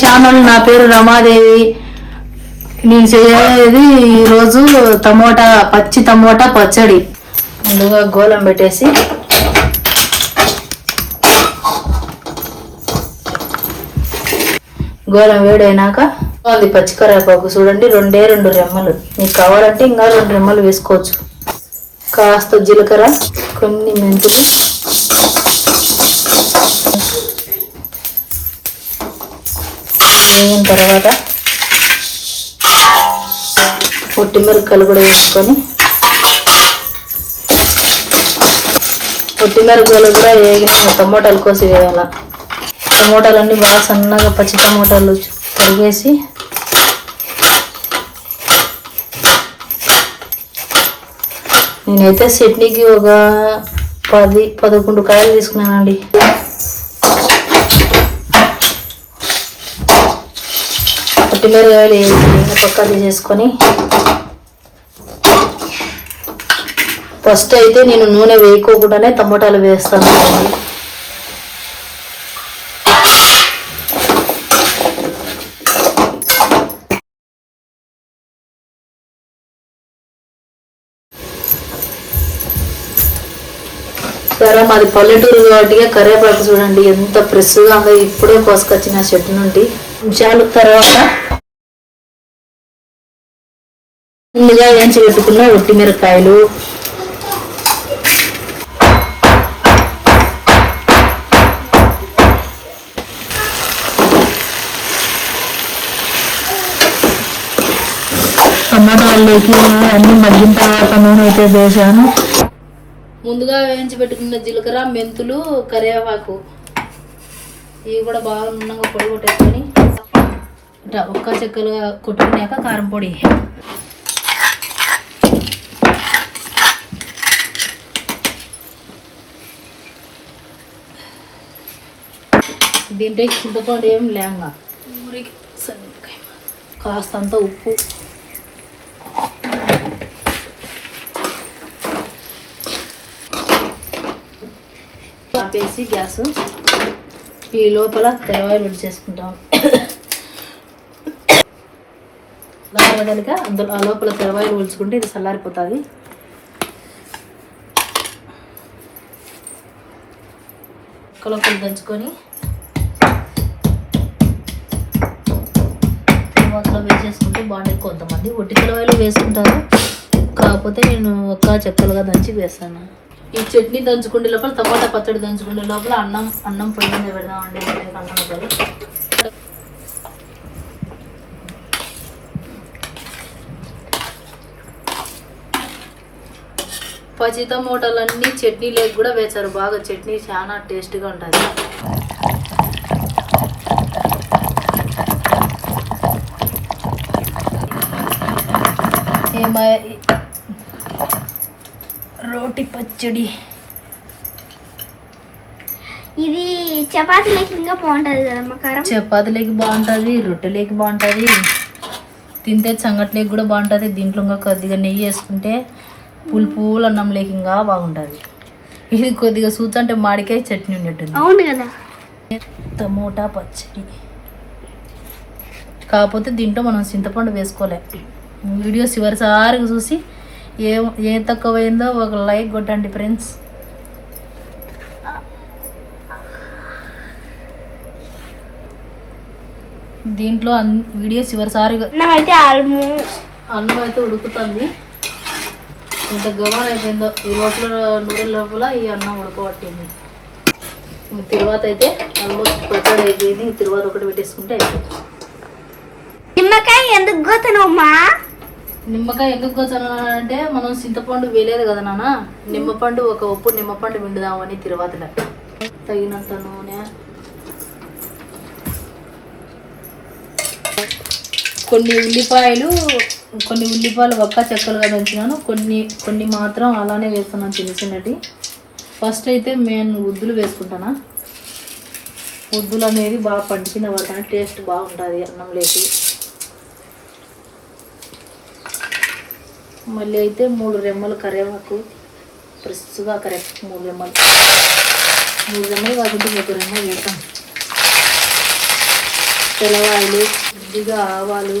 Channel నా పేరు రమాదేవి. నేను చేయేది ఈరోజు టమోటా పచ్చి టమోటా పచ్చడి. ముందుగా గోలం పెట్టేసి. గోలం వేడైనాక అది పచ్చికరాపాకు చూడండి రెండే రెండు రెమ్మలు. మీకు కావాలంటే ఇంకా రెండు రెమ్మలు వేసుకోవచ్చు. కాస్త జీలకర్ర కొన్ని మెంతులు. వేగిన తర్వాత పొట్టి మిరపకాయలు కూడా వేసుకొని పొట్టి మిరపకాయలు కూడా వేగిన టమోటాలు కోసి వేయాల. టమోటాలన్నీ బాగా సన్నగా పచ్చి టమోటాలు తరిగేసి నేనైతే చట్నీకి ఒక పది పదకొండు కాయలు తీసుకున్నానండి. పట్టిమిరకాయలు వేసి పక్క చేసుకొని. ఫస్ట్ అయితే నేను నూనె వేయకోకుండానే టమోటాలు వేస్తాను. సరే మాది పల్లెటూరు కాబట్టి కరేపాకు చూడండి ఎంత ఫ్రెష్గా ఉందో ఇప్పుడే కోసుకొచ్చిన చెట్టు నుండి. నిమిషాలు తర్వాత ముందుగా వేయించి పెట్టుకున్న ఒట్టి మిరపకాయలు. టమాటాల్లోకి అన్ని మగ్గిన తర్వాత నూనె అయితే వేసాను. ముందుగా వేయించి పెట్టుకున్న జీలకర్ర మెంతులు కరివేపాకు. ఇవి కూడా బాగా నున్నగా పొడి కొట్టేసుకొని ఒక్క చెక్కలుగా కొట్టుకున్నాక కారం పొడి దీంట్లో చింతపండు ఏం లేంగా? కాస్తంత ఉప్పు. ఆపేసి గ్యాస్. ఈ లోపల తెరవాయిలు ఉడి చేసుకుంటాం కనుక అందులో ఆ లోపల తెరవాయిలు ఉల్చుకుంటే ఇది చల్లారిపోతుంది. లోపల దంచుకొని మూతలో వేసేసుకుంటే బాగుంటుంది. కొంతమంది ఒట్టి తెలవాయిలు వేసుకుంటారు. కాకపోతే నేను ఒక్క చెక్కలుగా దంచి వేస్తాను. ఈ చట్నీ దంచుకుండే లోపల టమాటా పచ్చడి దంచుకుండే లోపల అన్నం అన్నం పొయ్యి మీద పెడదామండి. అన్నం అన్నం ఉంటుంది పచ్చి టమోటాలన్నీ చట్నీలోకి కూడా వేశారు. బాగా చట్నీ చాలా టేస్ట్గా ఉంటుంది. ఏమై రోటి పచ్చడి. ఇది చపాతీలకి ఇంకా బాగుంటుంది కదమ్మా కారం? చపాతీలోకి బాగుంటుంది రొట్టెలోకి బాగుంటుంది. తింటే సంగట్లేకి కూడా బాగుంటుంది. దీంట్లో ఇంకా కొద్దిగా నెయ్యి వేసుకుంటే పుల్ పూల అన్నంలోకి ఇంకా బాగుంటుంది. ఇది కొద్దిగా సూచంటే మాడికాయ చట్నీ ఉన్నట్టుంది. అవును కదా. టమోటా పచ్చడి. కాకపోతే దీంట్లో మనం చింతపండు వేసుకోలే. వీడియో చివరిసారిగా చూసి ఏ ఏ తక్కువైందో ఒక లైక్ కొట్టండి ఫ్రెండ్స్. దీంట్లో అన్ వీడియో చివరిసారిగా అన్నం అయితే ఉడుకుతుంది. ఇంత గమనం అయిపోయిందో ఈ లోపల నూనె లోపల ఈ అన్నం ఉడకబట్టింది. తర్వాత అయితే ఆల్మోస్ట్ పచ్చడి అయిపోయింది. తర్వాత ఒకటి పెట్టేసుకుంటే అయిపోయింది నిమ్మకాయ ఎందుకు గోతనమ్మా నిమ్మకాయ ఎందుకు కోసాను అంటే మనం చింతపండు వేయలేదు కదా నాన్న. నిమ్మపండు ఒక ఉప్పు నిమ్మపండు విండుదామని తిరువాతల తగినంత నూనె. కొన్ని ఉల్లిపాయలు కొన్ని ఉల్లిపాయలు ఒక్క చెక్కలుగా దంచినాను. కొన్ని కొన్ని మాత్రం అలానే వేస్తున్నాను చిన్న చిన్నటి ఫస్ట్ అయితే నేను ఉద్దులు వేసుకుంటానా. ఉద్దులు అనేది బాగా పండిన వాళ్ళ టేస్ట్ బాగుంటుంది అన్నం అన్నంలోకి మళ్ళీ అయితే మూడు రెమ్మలు కరివేపాకు. ఫ్రెష్గా కరెక్ట్ మూడు రెమ్మలు. మూడు రెమ్మలు కాకుండా ఒక రెమ్మలు వేస్తాం తెల్లవాయలు కొద్దిగా ఆవాలు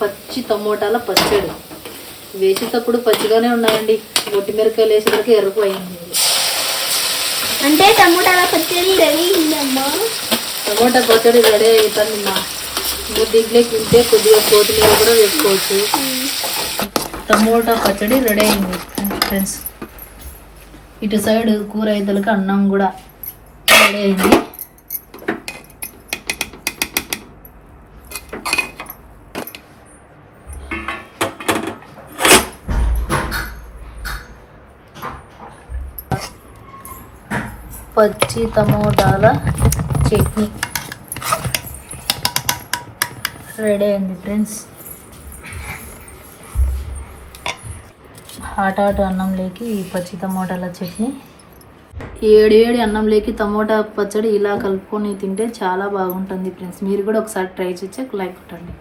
పచ్చి టమోటాల పచ్చడి. వేసేటప్పుడు పచ్చిగానే ఉన్నాయండి ఒట్టి మిరకాయలు వేసేసరికి ఎర్రపోయింది అంటే టమోటాల పచ్చడి రెడీ ఉందమ్మా టమోటా పచ్చడి రెడీ అవుతుంది మా. ఇంకా దీంట్లోకి ఉంటే కొద్దిగా కొత్తిమీర కూడా వేసుకోవచ్చు. టమోటా పచ్చడి రెడీ అయింది ఫ్రెండ్స్. ఇటు సైడ్ కూర ఐదులకి అన్నం కూడా రెడీ అయింది. పచ్చి టమోటాల చట్నీ. రెడీ అయింది ఫ్రెండ్స్ హాట్ హాట్ అన్నంలోకి ఈ పచ్చి టమోటాల చట్నీ. ఏడు ఏడు అన్నంలోకి టమోటా పచ్చడి ఇలా కలుపుకొని తింటే చాలా బాగుంటుంది ఫ్రెండ్స్ మీరు కూడా ఒకసారి ట్రై చేసి లైక్ కొట్టండి.